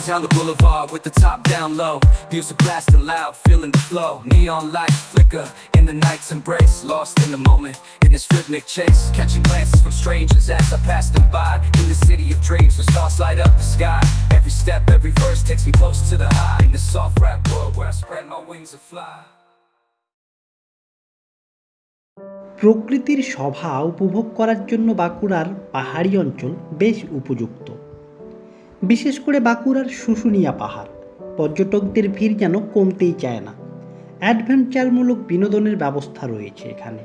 To down the boulevard with the top down low. Music blasting loud, feeling the flow. Neon lights flicker in the night's embrace. Lost in the moment, in this rhythmic chase. Catching glances from strangers as I pass them by. In the city of dreams, where stars light up the sky. Every step, every verse takes me close to the high. In the soft rap world where I spread my wings and fly. প্রকৃতির সভা উপভোগ করার জন্য বাঁকুড়ার পাহাড়ি অঞ্চল বেশ উপযুক্ত বিশেষ করে বাঁকুড়ার শুশুনিয়া পাহাড়। পর্যটকদের ভিড় যেন কমতেই চায় না। অ্যাডভেঞ্চারমূলক বিনোদনের ব্যবস্থা রয়েছে এখানে।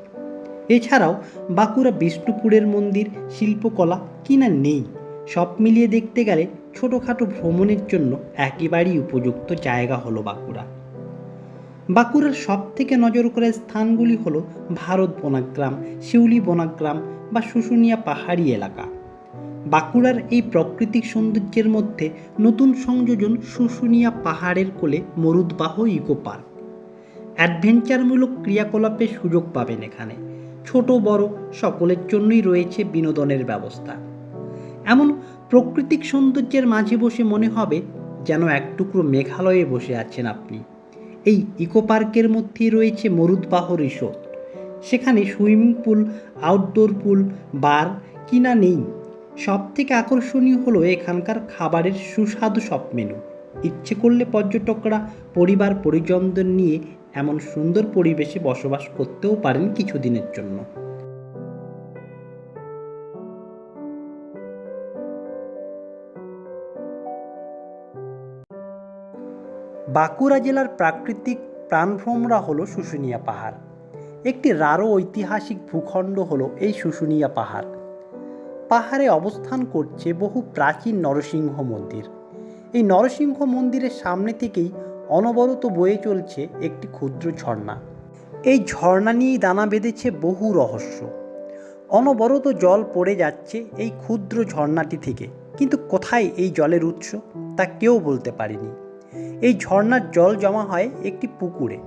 এছাড়াও বাঁকুড়া বিষ্ণুপুরের মন্দির, শিল্পকলা, কিনা নেই। সব মিলিয়ে দেখতে গেলে ছোটোখাটো ভ্রমণের জন্য একেবারেই উপযুক্ত জায়গা হলো বাঁকুড়া। বাঁকুড়ার সব থেকে নজর করা স্থানগুলি হলো ভারত বনাগ্রাম, শিউলি বনাগ্রাম বা শুশুনিয়া পাহাড়ি এলাকা। বাঁকুড়ার এই প্রাকৃতিক সৌন্দর্যের মধ্যে নতুন সংযোজন শুশুনিয়া পাহাড়ের কোলে মরুদবাহ ইকো পার্ক। অ্যাডভেঞ্চারমূলক ক্রিয়াকলাপের সুযোগ পাবেন এখানে। ছোট, বড়, সকলের জন্যই রয়েছে বিনোদনের ব্যবস্থা। এমন প্রাকৃতিক সৌন্দর্যের মাঝে বসে মনে হবে যেন এক টুকরো মেঘালয়ে বসে আছেন আপনি। এই ইকো পার্কের মধ্যেই রয়েছে মরুদবাহ রিসোর্ট। সেখানে swimming pool, outdoor pool, bar, কিনা নেই। সব থেকে আকর্ষণীয় হলো এখানকার খাবারের সুস্বাদু সব মেনু ইচ্ছে করলে পর্যটকরা, পরিবার, পরিজনদের নিয়ে এমন সুন্দর পরিবেশে বসবাস করতেও পারেন কিছুদিনের জন্য। বাঁকুড়া জেলার প্রাকৃতিক প্রাণভ্রমরা হলো শুশুনিয়া পাহাড়। একটি রারো ঐতিহাসিক ভূখণ্ড হলো এই শুশুনিয়া পাহাড়। পাহাড়ে অবস্থান করছে বহু প্রাচীন নরসিংহ মন্দির। এই নরসিংহ মন্দিরের সামনে থেকেই অনবরত বয়ে চলছে একটি ক্ষুদ্র ঝর্ণা। এই ঝর্ণা নিয়েই দানা বেঁধেছে বহু রহস্য। অনবরত জল পড়ে যাচ্ছে এই ক্ষুদ্র ঝর্ণাটি থেকে। কিন্তু কোথায় এই জলের উৎস তা কেউ বলতে পারেনি। এই ঝর্ণার জল জমা হয় একটি পুকুরে।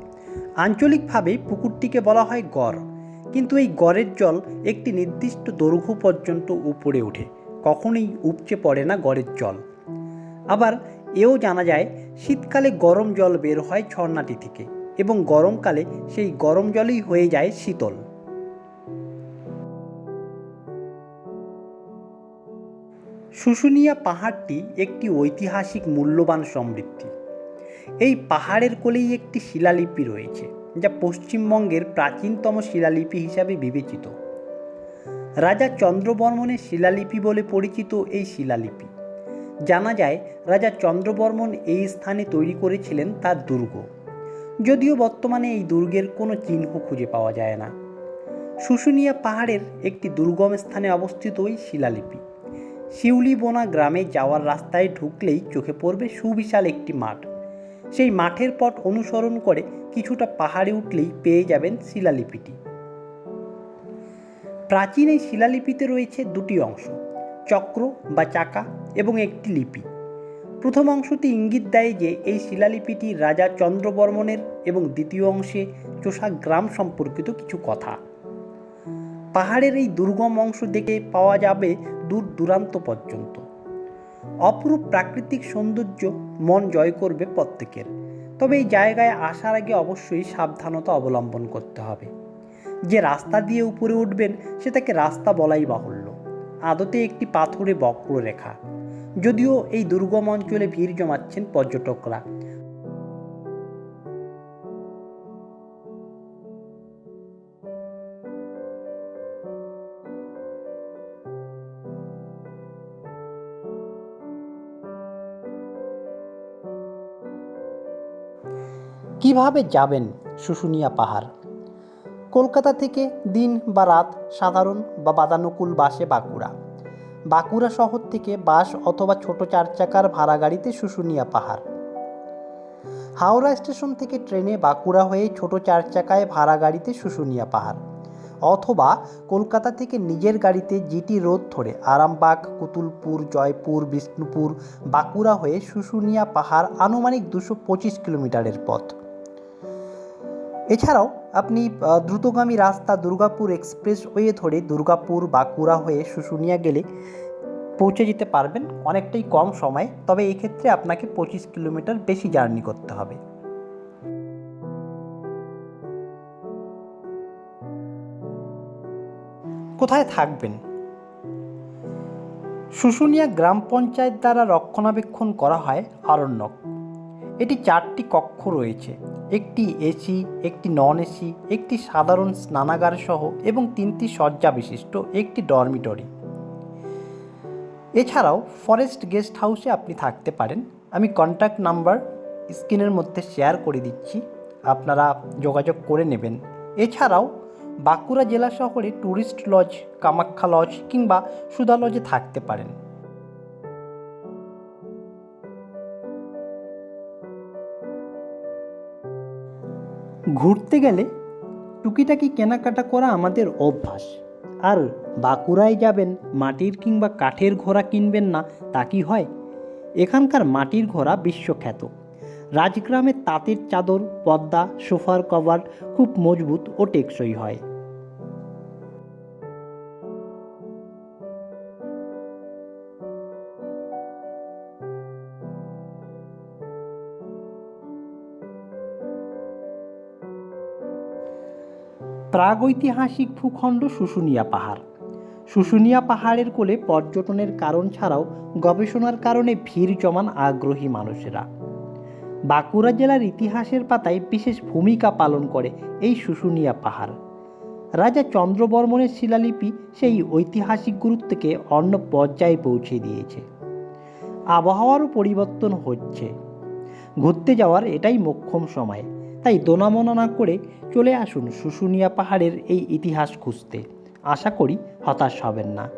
আঞ্চলিকভাবে পুকুরটিকে বলা হয় গড়। কিন্তু এই গড়ের জল একটি নির্দিষ্ট দৈর্ঘ্য পর্যন্ত উপরে ওঠে। কখনোই উপচে পড়ে না গড়ের জল। আবার এও জানা যায়, শীতকালে গরম জল বের হয় ঝর্ণাটি থেকে এবং গরমকালে সেই গরম জলই হয়ে যায় শীতল। শুশুনিয়া পাহাড়টি একটি ঐতিহাসিক মূল্যবান সমৃদ্ধি। এই পাহাড়ের কোলেই একটি শিলালিপি রয়েছে। যা পশ্চিমবঙ্গের প্রাচীনতম শিলালিপি হিসাবে বিবেচিত। রাজা চন্দ্রবর্মনের শিলালিপি বলে পরিচিত এই শিলালিপি। জানা যায়, রাজা চন্দ্রবর্মন এই স্থানে তৈরি করেছিলেন তার দুর্গ। যদিও বর্তমানে এই দুর্গের কোনো চিহ্ন খুঁজে পাওয়া যায় না। শুশুনিয়া পাহাড়ের একটি দুর্গম স্থানে অবস্থিত ওই শিলালিপি। শিউলিবোনা গ্রামে যাওয়ার রাস্তায় ঢুকলেই চোখে পড়বে সুবিশাল একটি মাঠ। সেই মাঠের পথ অনুসরণ করে কিছুটা পাহাড়ে উঠলেই পেয়ে যাবেন শিলালিপিটি। প্রাচীন এই শিলালিপিতে রয়েছে দুটি অংশ, চক্র বা চাকা এবং একটি লিপি। প্রথম অংশটি ইঙ্গিত দেয় যে এই শিলালিপিটি রাজা চন্দ্রবর্মনের এবং দ্বিতীয় অংশে চোষা গ্রাম সম্পর্কিত কিছু কথা। পাহাড়ের এই দুর্গম অংশ দেখে পাওয়া যাবে দূর দূরান্ত পর্যন্ত। অপরূপ প্রাকৃতিক সৌন্দর্য মন জয় করবে প্রত্যেকের। তবে এই জায়গায় আসার আগে অবশ্যই সাবধানতা অবলম্বন করতে হবে। যে রাস্তা দিয়ে উপরে উঠবেন সেটাকে রাস্তা বলাই বাহুল্য। আদতে একটি পাথরে বক্ররেখা। যদিও এই দুর্গম অঞ্চলে ভিড় জমাচ্ছেন পর্যটকরা কীভাবে যাবেন শুশুনিয়া পাহাড়? কলকাতা থেকে দিন বা রাত সাধারণ বা বাদানুকূল বাসে বাঁকুড়া। বাঁকুড়া শহর থেকে বাস অথবা ছোট চার চাকার ভাড়া গাড়িতে শুশুনিয়া পাহাড়। হাওড়া স্টেশন থেকে ট্রেনে বাঁকুড়া হয়ে ছোট চার চাকায় ভাড়া গাড়িতে শুশুনিয়া পাহাড়। অথবা কলকাতা থেকে নিজের গাড়িতে জিটি রোড ধরে আরামবাগ, কুতুলপুর, জয়পুর, বিষ্ণুপুর, বাঁকুড়া হয়ে শুশুনিয়া পাহাড় আনুমানিক দুশো পঁচিশ কিলোমিটারের পথ। এছাড়াও আপনি দ্রুতগামী রাস্তা দুর্গাপুর এক্সপ্রেস ওয়ে ধরে দুর্গাপুর বাঁকুড়া হয়ে শুশুনিয়া গেলে পৌঁছে যেতে পারবেন অনেকটাই কম সময়। তবে এক্ষেত্রে আপনাকে পঁচিশ কিলোমিটার বেশি জার্নি করতে হবে। কোথায় থাকবেন? শুশুনিয়া গ্রাম পঞ্চায়েত দ্বারা রক্ষণাবেক্ষণ করা হয় আরণ্যক। এটি চারটি কক্ষ রয়েছে। একটি এসি একটি নন এসি একটি সাধারণ স্নানাগার সহ এবং তিনটি শয্যা বিশিষ্ট একটি ডরমিটরি এছাড়াও ফরেস্ট গেস্ট হাউসে আপনি থাকতে পারেন। আমি কন্ট্যাক্ট নাম্বার স্ক্রিনের মধ্যে শেয়ার করে দিচ্ছি। আপনারা যোগাযোগ করে নেবেন। এছাড়াও বাঁকুড়া জেলা শহরে ট্যুরিস্ট লজ কামাখ্যা লজ কিংবা সুদা লজে থাকতে পারেন। ঘুরতে গেলে টুকিটাকি কেনাকাটা করা আমাদের অভ্যাস। আর বাঁকুড়ায় যাবেন, মাটির কিংবা কাঠের ঘোড়া কিনবেন না, তা কি হয়? এখানকার মাটির ঘোড়া বিশ্বখ্যাত। রাজগ্রামের তাঁতের চাদর পদ্মা সোফার কভার খুব মজবুত ও টেকসই হয়। প্রাগৈতিহাসিক ভূখণ্ড শুশুনিয়া পাহাড়। শুশুনিয়া পাহাড়ের কোলে পর্যটনের কারণ ছাড়াও গবেষণার কারণে ভিড় জমান আগ্রহী মানুষেরা। বাঁকুড়া জেলার ইতিহাসের পাতায় বিশেষ ভূমিকা পালন করে এই শুশুনিয়া পাহাড়। রাজা চন্দ্রবর্মনের শিলালিপি সেই ঐতিহাসিক গুরুত্বকে অন্য পর্যায়ে পৌঁছে দিয়েছে। আবহাওয়ারও পরিবর্তন হচ্ছে। ঘুরতে যাওয়ার এটাই মোক্ষম সময়। তাই দোনামনা না করে চলে আসুন শুশুনিয়া পাহাড়ের এই ইতিহাস খুঁজতে। আশা করি হতাশ হবেন না।